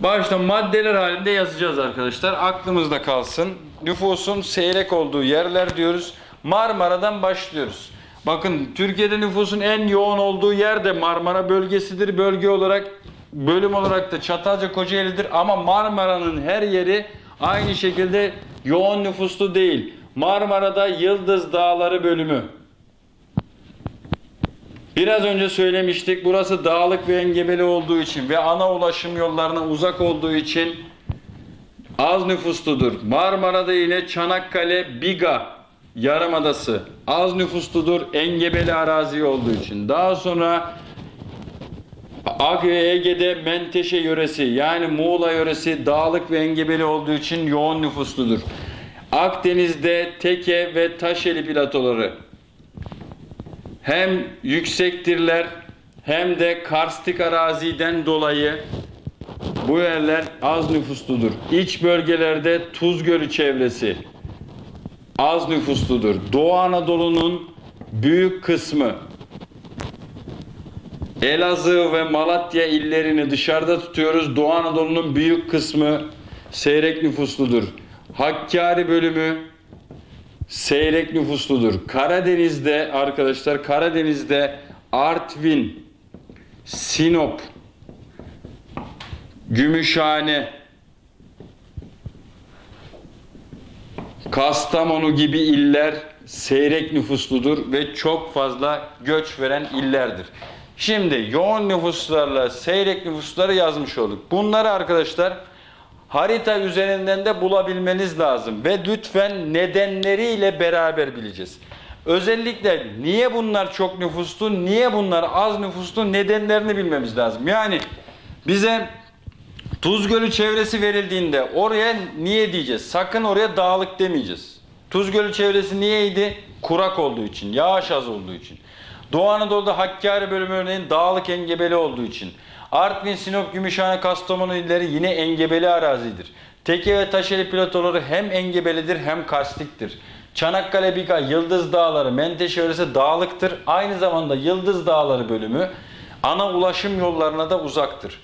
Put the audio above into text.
Başta maddeler halinde yazacağız arkadaşlar. Aklımızda kalsın. Nüfusun seyrek olduğu yerler diyoruz. Marmara'dan başlıyoruz. Bakın Türkiye'de nüfusun en yoğun olduğu yer de Marmara bölgesidir. Bölge olarak bölüm olarak da Çatalca Kocaeli'dir ama Marmara'nın her yeri aynı şekilde yoğun nüfuslu değil. Marmara'da Yıldız Dağları bölümü. Biraz önce söylemiştik burası dağlık ve engebeli olduğu için ve ana ulaşım yollarına uzak olduğu için az nüfusludur. Marmara'da yine Çanakkale, Biga Yarımadası az nüfusludur engebeli arazi olduğu için. Daha sonra Ak ve Ege'de Menteşe yöresi yani Muğla yöresi dağlık ve engebeli olduğu için yoğun nüfusludur. Akdeniz'de Teke ve Taşeli platoları hem yüksektirler hem de karstik araziden dolayı bu yerler az nüfusludur. İç bölgelerde Tuz Gölü çevresi az nüfusludur. Doğu Anadolu'nun büyük kısmı Elazığ ve Malatya illerini dışarıda tutuyoruz. Doğu Anadolu'nun büyük kısmı seyrek nüfusludur. Hakkari bölümü seyrek nüfusludur. Karadeniz'de arkadaşlar Karadeniz'de Artvin, Sinop, Gümüşhane, Kastamonu gibi iller seyrek nüfusludur ve çok fazla göç veren illerdir. Şimdi yoğun nüfuslarla seyrek nüfusları yazmış olduk. Bunları arkadaşlar harita üzerinden de bulabilmeniz lazım ve lütfen nedenleriyle beraber bileceğiz. Özellikle niye bunlar çok nüfuslu, niye bunlar az nüfuslu nedenlerini bilmemiz lazım. Yani bize Tuz Gölü çevresi verildiğinde oraya niye diyeceğiz? Sakın oraya dağlık demeyeceğiz. Tuz Gölü çevresi niyeydi? Kurak olduğu için, yağış az olduğu için. Doğu Anadolu'da Hakkari bölümü örneğin dağlık engebeli olduğu için. Artvin, Sinop, Gümüşhane, Kastamonu illeri yine engebeli arazidir. Teke ve Taşeli platoları hem engebelidir hem karstiktir. Çanakkale, Biga, Yıldız Dağları, Menteşe yöresi dağlıktır. Aynı zamanda Yıldız Dağları bölümü ana ulaşım yollarına da uzaktır.